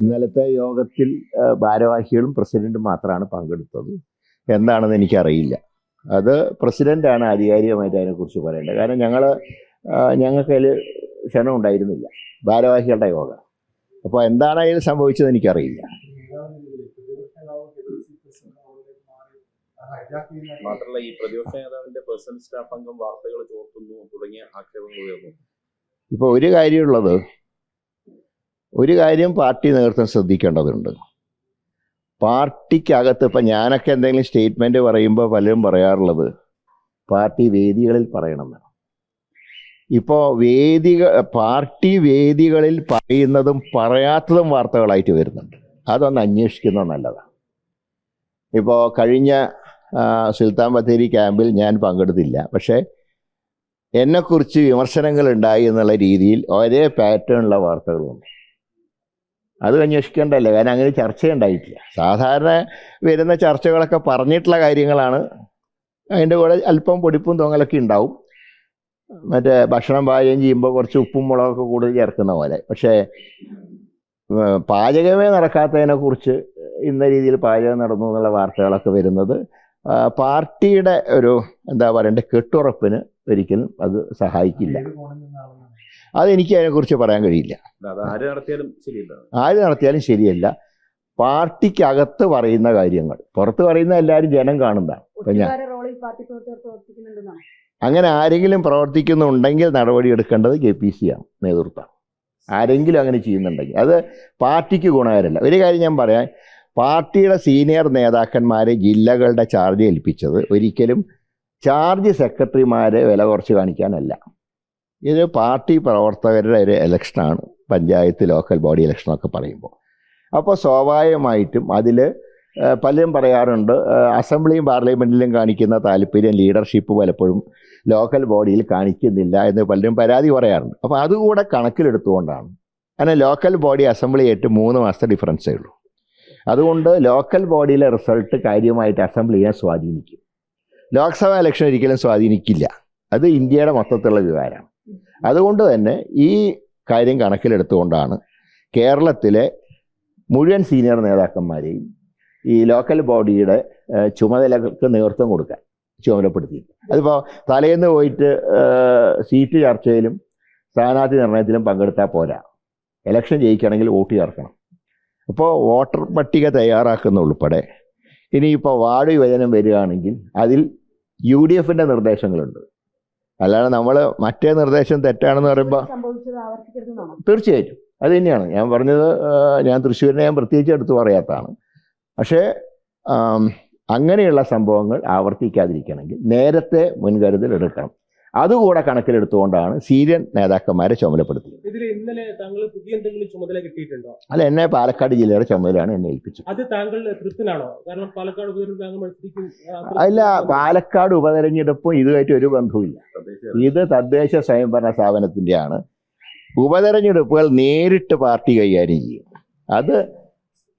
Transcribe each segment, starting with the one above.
ഇന്നലത്തെ യോഗത്തിൽ ഭാരവാഹികളും പ്രസിഡന്റും മാത്രമാണ് പങ്കെടുത്തത്. എന്താണെന്ന് എനിക്കറിയില്ല. അത് പ്രസിഡന്റാണ് ആധികാരികമായിട്ട് അതിനെക്കുറിച്ച് പറയേണ്ടത്. കാരണം ഞങ്ങൾ ഞങ്ങൾക്ക് അതിൽ ക്ഷണം ഉണ്ടായിരുന്നില്ല. ഭാരവാഹികളുടെ യോഗ. അപ്പോൾ എന്താണ് അതിൽ സംഭവിച്ചത് എനിക്കറിയില്ല. മാത്രമല്ല ഈ പ്രതിപക്ഷ നേതാവിന്റെ പേഴ്സണൽ സ്റ്റാഫ് അംഗം വാർത്തകൾ ചോർത്തുന്നു തുടങ്ങിയ ആക്ഷേപങ്ങൾ ഉയർന്നു. ഇപ്പോൾ ഒരു കാര്യമുള്ളത് ഒരു കാര്യം പാർട്ടി നേതൃത്വം ശ്രദ്ധിക്കേണ്ടതുണ്ട്. പാർട്ടിക്കകത്ത് ഇപ്പം ഞാനൊക്കെ എന്തെങ്കിലും സ്റ്റേറ്റ്മെന്റ് പറയുമ്പോൾ പലരും പറയാറുള്ളത് പാർട്ടി വേദികളിൽ പറയണം ഇപ്പോൾ വേദിക പാർട്ടി വേദികളിൽ പറയുന്നതും പറയാത്തതും വാർത്തകളായിട്ട് വരുന്നുണ്ട്. അതൊന്ന് അന്വേഷിക്കുന്നത് നല്ലതാണ്. ഇപ്പോൾ കഴിഞ്ഞ സുൽത്താൻ ബത്തേരി ക്യാമ്പിൽ ഞാൻ പങ്കെടുത്തില്ല. പക്ഷേ എന്നെക്കുറിച്ച് വിമർശനങ്ങൾ ഉണ്ടായി എന്നുള്ള രീതിയിൽ ഒരേ പാറ്റേണുള്ള വാർത്തകളുണ്ട്. അത് അന്വേഷിക്കേണ്ടല്ലേ കാരണം അങ്ങനെ ചർച്ചയുണ്ടായിട്ടില്ല സാധാരണ വരുന്ന ചർച്ചകളൊക്കെ പറഞ്ഞിട്ടുള്ള കാര്യങ്ങളാണ്. അതിന്റെ കൂടെ അല്പം പൊടിപ്പും തൊങ്ങലൊക്കെ ഉണ്ടാവും. മറ്റേ ഭക്ഷണം പാചകം ചെയ്യുമ്പോൾ കുറച്ച് ഉപ്പും മുളകൊക്കെ കൂടുതൽ ചേർക്കുന്ന പോലെ. പക്ഷേ പാചകമേ നടക്കാത്തതിനെക്കുറിച്ച് ഇന്ന രീതിയിൽ പാചകം നടന്നു എന്നുള്ള വാർത്തകളൊക്കെ വരുന്നത് പാർട്ടിയുടെ ഒരു എന്താ പറയണ്ടേ കെട്ടുറപ്പിന് ഒരിക്കലും അത് സഹായിക്കില്ല. അതെനിക്ക് അതിനെക്കുറിച്ച് പറയാൻ കഴിയില്ല. അത് ആര് നടത്തിയാലും ശരിയില്ല. ആര് നടത്തിയാലും ശരിയല്ല. പാർട്ടിക്കകത്ത് പറയുന്ന കാര്യങ്ങൾ. പുറത്ത് പറയുന്ന എല്ലാവരും ജനം കാണുന്നതാണ്. ഞാൻ അങ്ങനെ ആരെങ്കിലും പ്രവർത്തിക്കുന്നുണ്ടെങ്കിൽ നടപടി എടുക്കേണ്ടത് കെ പി സി ആണ് നേതൃത്വം ആരെങ്കിലും അങ്ങനെ ചെയ്യുന്നുണ്ടെങ്കിൽ. അത് പാർട്ടിക്ക് ഗുണകരമല്ല ഒരു കാര്യം ഞാൻ പറയാം. പാർട്ടിയുടെ സീനിയർ നേതാക്കന്മാരെ ജില്ലകളുടെ ചാർജ് ഏൽപ്പിച്ചത് ഒരിക്കലും ചാർജ് സെക്രട്ടറിമാരെ വില കുറച്ച് കാണിക്കാനല്ല. ഇത് പാർട്ടി പ്രവർത്തകരുടെ ഒരു ഇലക്ഷനാണ് പഞ്ചായത്ത് ലോക്കൽ ബോഡി ഇലക്ഷനൊക്കെ പറയുമ്പോൾ. അപ്പോൾ സ്വാഭാവികമായിട്ടും അതിൽ പലരും പറയാറുണ്ട് അസംബ്ലിയും പാർലമെന്റിലും കാണിക്കുന്ന താല്പര്യം ലീഡർഷിപ്പ് പലപ്പോഴും ലോക്കൽ ബോഡിയിൽ കാണിക്കുന്നില്ല എന്ന് പലരും പരാതി പറയാറുണ്ട്. അപ്പോൾ അതുകൂടെ കണക്കിലെടുത്തുകൊണ്ടാണ്. കാരണം ലോക്കൽ ബോഡി അസംബ്ലി ആയിട്ട് മൂന്ന് മാസത്തെ ഡിഫറൻസേ ഉള്ളൂ. അതുകൊണ്ട് ലോക്കൽ ബോഡിയിലെ റിസൾട്ട് കാര്യമായിട്ട് അസംബ്ലിയെ സ്വാധീനിക്കും. ലോക്സഭാ ഇലക്ഷൻ ഒരിക്കലും സ്വാധീനിക്കില്ല. അത് ഇന്ത്യയുടെ മൊത്തത്തിലുള്ള വികാരമാണ്. അതുകൊണ്ട് തന്നെ ഈ കാര്യം കണക്കിലെടുത്തുകൊണ്ടാണ് കേരളത്തിലെ മുഴുവൻ സീനിയർ നേതാക്കന്മാരെയും ഈ ലോക്കൽ ബോഡിയുടെ ചുമതലകൾക്ക് നേതൃത്വം കൊടുക്കാൻ ചുമതലപ്പെടുത്തി അതിപ്പോൾ തലേന്ന് പോയിട്ട് സീറ്റ് ചർച്ചയിലും സ്ഥാനാർത്ഥി നിർണയത്തിലും പങ്കെടുത്താൽ പോരാ. ഇലക്ഷൻ ജയിക്കണമെങ്കിൽ വോട്ട് ചേർക്കണം. അപ്പോൾ വോട്ടർ പട്ടിക തയ്യാറാക്കുന്ന ഉൾപ്പെടെ ഇനിയിപ്പോൾ വാർഡ് വിഭജനം വരികയാണെങ്കിൽ അതിൽ യു ഡി എഫിന്റെ നിർദ്ദേശങ്ങളുണ്ട്. അല്ലാതെ നമ്മൾ മറ്റേ നിർദ്ദേശം തെറ്റാണെന്ന് പറയുമ്പോൾ തീർച്ചയായിട്ടും. അത് തന്നെയാണ്. ഞാൻ പറഞ്ഞത് ഞാൻ തൃശ്ശൂരിനെ ഞാൻ പ്രത്യേകിച്ച് എടുത്ത് പറയാത്തതാണ് പക്ഷേ അങ്ങനെയുള്ള സംഭവങ്ങൾ ആവർത്തിക്കാതിരിക്കണമെങ്കിൽ നേരത്തെ മുൻകരുതൽ എടുക്കണം. അതുകൂടെ കണക്കിലെടുത്തുകൊണ്ടാണ് സീരിയൻ നേതാക്കന്മാരെ ചുമതലപ്പെടുത്തിയത്. ഇതിൽ ഇന്നലെ താങ്കൾ പുതിയ എന്തെങ്കിലും ചുമതല കിട്ടിയിട്ടുണ്ടോ? അല്ല എന്നെ പാലക്കാട് ജില്ലയുടെ ചുമതലയാണ് എന്നെ ഏൽപ്പിച്ചത്. അത് താങ്കൾ തൃപ്തനാണോ? കാരണം പാലക്കാട് ഉപതെരഞ്ഞെടുപ്പ് അല്ല പാലക്കാട് ഉപതെരഞ്ഞെടുപ്പും ഇതുമായിട്ട് ഒരു ബന്ധവുമില്ല. ഇത് തദ്ദേശ സ്വയംഭരണ സ്ഥാപനത്തിന്റെയാണ് ഉപതെരഞ്ഞെടുപ്പുകൾ നേരിട്ട് പാർട്ടി കൈകാര്യം ചെയ്യും. അത്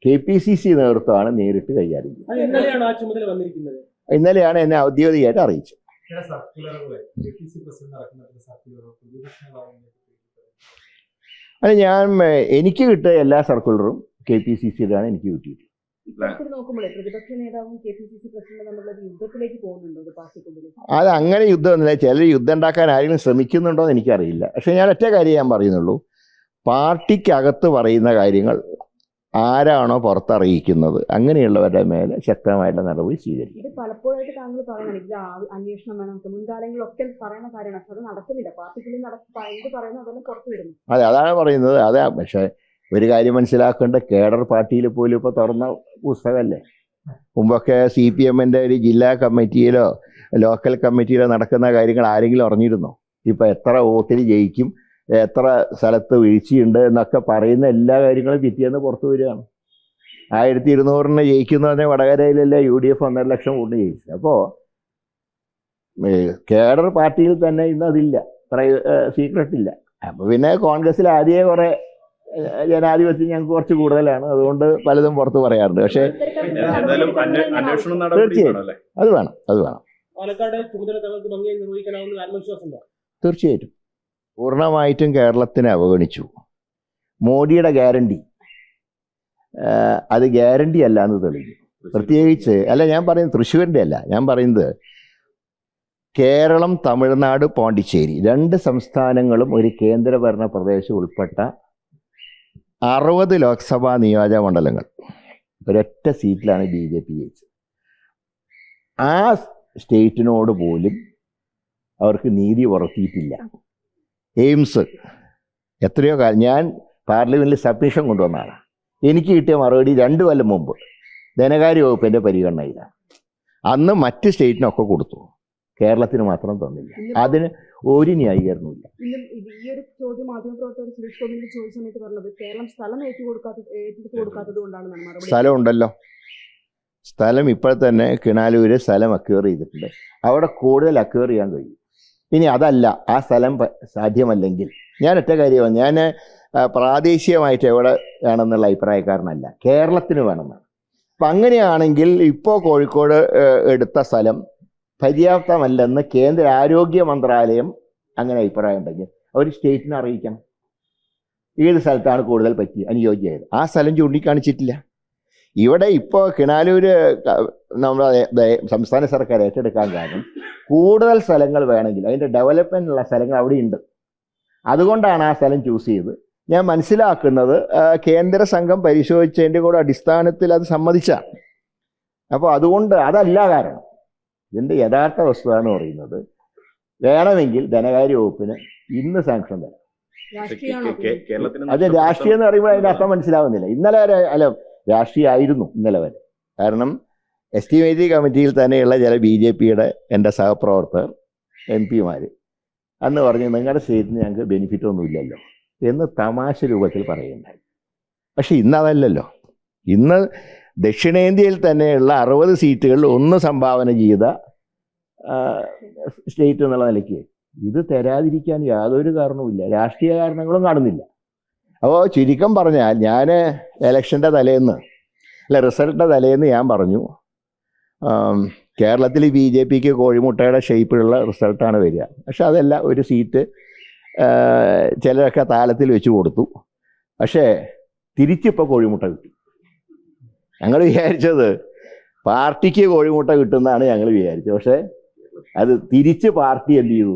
കെ പി സി സി നേതൃത്വമാണ് നേരിട്ട് കൈകാര്യം ചെയ്യുന്നത്. ഇന്നലെയാണ് എന്നെ ഔദ്യോഗികമായിട്ട് അറിയിച്ചത്. ചില സർക്കുലറുകളെ കെ പി സി പ്രസിഡന്റ് നടക്കുന്ന ചില സർക്കുലറുകൾ പ്രതിപക്ഷ നേതാവിനെ ഞാൻ എനിക്ക് കിട്ടിയ എല്ലാ സർക്കുലറും കെ പി സി സിയിലാണ് എനിക്ക് കിട്ടിയത്. അത് അങ്ങനെ യുദ്ധമൊന്നുമില്ല ചിലർ യുദ്ധം ഉണ്ടാക്കാൻ ആരെങ്കിലും ശ്രമിക്കുന്നുണ്ടോ എന്ന് എനിക്കറിയില്ല. പക്ഷെ ഞാൻ ഒറ്റ കാര്യം ഞാൻ പറയുന്നുള്ളൂ. പാർട്ടിക്കകത്ത് പറയുന്ന കാര്യങ്ങൾ ആരാണോ പുറത്തറിയിക്കുന്നത്. അങ്ങനെയുള്ളവരുടെ മേലെ ശക്തമായിട്ടുള്ള നടപടി സ്വീകരിക്കും ഇത് പലപ്പോഴായിട്ട് താങ്കൾ പറയണം ഇത് അന്വേഷണം വേണം. മുൻകാലങ്ങളിലൊക്കെ പറയുന്ന കാര്യമാണ്. അത് നടക്കുന്നില്ല. പാർട്ടിക്കുള്ളിൽ നട എന്ത് പറയുന്നു അതെല്ലാം പുറത്തു വരുന്നു അതെ അതാണ് പറയുന്നത്. അതെ പക്ഷേ ഒരു കാര്യം മനസ്സിലാക്കേണ്ട. കേഡർ പാർട്ടിയിൽ പോലും ഇപ്പോൾ തുറന്ന പുസ്തകമല്ലേ? മുമ്പൊക്കെ സി പി എമ്മിന്റെ ഒരു ജില്ലാ കമ്മിറ്റിയിലോ ലോക്കൽ കമ്മിറ്റിയിലോ നടക്കുന്ന കാര്യങ്ങൾ ആരെങ്കിലും അറിഞ്ഞിരുന്നോ? ഇപ്പോൾ എത്ര വോട്ടിൽ ജയിക്കും? എത്ര സ്ഥലത്ത് വീഴ്ചയുണ്ട് എന്നൊക്കെ പറയുന്ന എല്ലാ കാര്യങ്ങളും പിറ്റേന്ന് പുറത്തു വരികയാണ്. ആയിരത്തി ഇരുന്നൂറിന് ജയിക്കുന്ന പറഞ്ഞാൽ വടകരയിലല്ല യു ഡി എഫ് ഒന്നര ലക്ഷം കൊണ്ട് ജയിച്ചു അപ്പോൾ കേഡർ പാർട്ടിയിൽ തന്നെ ഇന്ന് അതില്ല. സീക്രട്ട് ഇല്ല അപ്പോൾ പിന്നെ കോൺഗ്രസ്സിൽ ആദ്യേ കുറേ ജനാധിപത്യം ഞങ്ങൾക്ക് കുറച്ച് കൂടുതലാണ്. അതുകൊണ്ട് പലതും പുറത്ത് പറയാറുണ്ട്. പക്ഷേ തീർച്ചയായും. അല്ലേ? അത് വേണം അത് വേണം. തീർച്ചയായിട്ടും. പൂർണമായിട്ടും കേരളത്തിനെ അവഗണിച്ചു. മോഡിയുടെ ഗ്യാരണ്ടി. അത് ഗ്യാരണ്ടി അല്ല എന്ന് തെളിഞ്ഞു. പ്രത്യേകിച്ച് അല്ല ഞാൻ പറയുന്നത് തൃശ്ശൂരിന്റെ അല്ല. ഞാൻ പറയുന്നത് കേരളം തമിഴ്നാട് പോണ്ടിച്ചേരി. രണ്ട് സംസ്ഥാനങ്ങളും ഒരു കേന്ദ്രഭരണ പ്രദേശം ഉൾപ്പെട്ട അറുപത് ലോക്സഭാ നിയോജക മണ്ഡലങ്ങൾ. ഒരൊറ്റ സീറ്റിലാണ് ബി ജെ പി ജയിച്ചത്. ആ സ്റ്റേറ്റിനോട് പോലും അവർക്ക് നീതി ഉറത്തിയിട്ടില്ല. എയിംസ്. എത്രയോ കാലം ഞാൻ പാർലമെന്റിൽ സബ്മിഷൻ കൊണ്ടുവന്നതാണ്. എനിക്ക് കിട്ടിയ മറുപടി രണ്ട് കൊല്ലം മുമ്പ്. ധനകാര്യ വകുപ്പിന്റെ പരിഗണനയിലാണ് അന്ന് മറ്റ് സ്റ്റേറ്റിനൊക്കെ കൊടുത്തു. കേരളത്തിന് മാത്രം തന്നില്ല. അതിന് ഒരു ന്യായീകരണമില്ല ഈ ഒരു ചോദ്യം മാധ്യമപ്രവർത്തകർ സുരേഷ് ഗോപിന്റെ ചോദിച്ച സമയത്ത് പറഞ്ഞത് കേരളം സ്ഥലം ഏറ്റെടുത്ത് കൊടുക്കാത്തത് സ്ഥലം ഉണ്ടല്ലോ സ്ഥലം ഇപ്പോൾ തന്നെ കിണാലൂര് സ്ഥലം അക്വയർ ചെയ്തിട്ടുണ്ട്. അവിടെ കൂടുതൽ അക്വയർ ചെയ്യാൻ കഴിയും. ഇനി അതല്ല ആ സ്ഥലം സാധ്യമല്ലെങ്കിൽ. ഞാൻ ഒറ്റ കാര്യമാണ് ഞാൻ പ്രാദേശികമായിട്ട് എവിടെ വേണമെന്നുള്ള അഭിപ്രായക്കാരനല്ല. കേരളത്തിന് വേണമെന്നാണ്. അപ്പം അങ്ങനെയാണെങ്കിൽ ഇപ്പോൾ കോഴിക്കോട് എടുത്ത സ്ഥലം പര്യാപ്തമല്ലെന്ന് കേന്ദ്ര ആരോഗ്യ മന്ത്രാലയം അങ്ങനെ അഭിപ്രായം ഉണ്ടെങ്കിൽ അവർ സ്റ്റേറ്റിനെ അറിയിക്കണം. ഏത് സ്ഥലത്താണ് കൂടുതൽ പറ്റി അനുയോജ്യമായത്? ആ സ്ഥലം ചൂണ്ടിക്കാണിച്ചിട്ടില്ല. ഇവിടെ ഇപ്പോൾ കിണാലൂര് നമ്മൾ നമ്മുടെ സംസ്ഥാന സർക്കാർ ഏറ്റെടുക്കാൻ കാരണം കൂടുതൽ സ്ഥലങ്ങൾ വേണമെങ്കിൽ അതിന്റെ ഡെവലപ്മെന്റ് ഉള്ള സ്ഥലങ്ങൾ അവിടെയുണ്ട് അതുകൊണ്ടാണ് ആ സ്ഥലം ചൂസ് ചെയ്തത്. ഞാൻ മനസ്സിലാക്കുന്നത് കേന്ദ്ര സംഘം പരിശോധിച്ചതിന്റെ കൂടെ അടിസ്ഥാനത്തിൽ അത് സമ്മതിച്ചാണ് അപ്പോൾ അതുകൊണ്ട് അതല്ല കാരണം. ഇതിന്റെ യഥാർത്ഥ വസ്തുത എന്ന് പറയുന്നത് വേണമെങ്കിൽ ധനകാര്യ വകുപ്പിന് ഇന്ന് സാങ്ഷൻ തരാം. അത് രാഷ്ട്രീയം എന്ന് പറയുമ്പോൾ അതിന്റെ അർത്ഥം മനസ്സിലാവുന്നില്ല. ഇന്നലെ അല്ല രാഷ്ട്രീയമായിരുന്നു ഇന്നലെ വരെ കാരണം എസ്റ്റിമേറ്റീവ് കമ്മിറ്റിയിൽ തന്നെയുള്ള ചില ബി ജെ പിയുടെ എന്റെ സഹപ്രവർത്തകർ എം പിമാർ അന്ന് പറഞ്ഞു നിങ്ങളുടെ സ്റ്റേറ്റിന് ഞങ്ങൾക്ക് ബെനിഫിറ്റ് ഒന്നുമില്ലല്ലോ എന്ന് തമാശ രൂപത്തിൽ പറയുന്നുണ്ടായി പക്ഷേ ഇന്ന് അതല്ലല്ലോ ഇന്ന് ദക്ഷിണേന്ത്യയിൽ തന്നെയുള്ള അറുപത് സീറ്റുകളിൽ ഒന്ന് സംഭാവന ചെയ്ത സ്റ്റേറ്റ് എന്നുള്ള നിലയ്ക്ക് ഇത് തരാതിരിക്കാൻ യാതൊരു കാരണവുമില്ല. രാഷ്ട്രീയ കാരണങ്ങളും കാണുന്നില്ല. അപ്പോൾ ചുരുക്കം പറഞ്ഞാൽ ഞാൻ എലക്ഷന്റെ തലേന്ന് അല്ല റിസൾട്ടിന്റെ തലേന്ന് ഞാൻ പറഞ്ഞു കേരളത്തിൽ ബി ജെ പിക്ക് കോഴിമുട്ടയുടെ ഷേപ്പിലുള്ള റിസൾട്ടാണ് വരിക. പക്ഷെ അതല്ല ഒരു സീറ്റ് ചിലരൊക്കെ താലത്തിൽ വെച്ച് കൊടുത്തു. പക്ഷേ തിരിച്ചിപ്പോൾ കോഴിമുട്ട കിട്ടി. ഞങ്ങൾ വിചാരിച്ചത് പാർട്ടിക്ക് കോഴിമുട്ട കിട്ടുന്നതാണ് ഞങ്ങൾ വിചാരിച്ചത്. പക്ഷേ അത് തിരിച്ച് പാർട്ടി എന്ത് ചെയ്തു?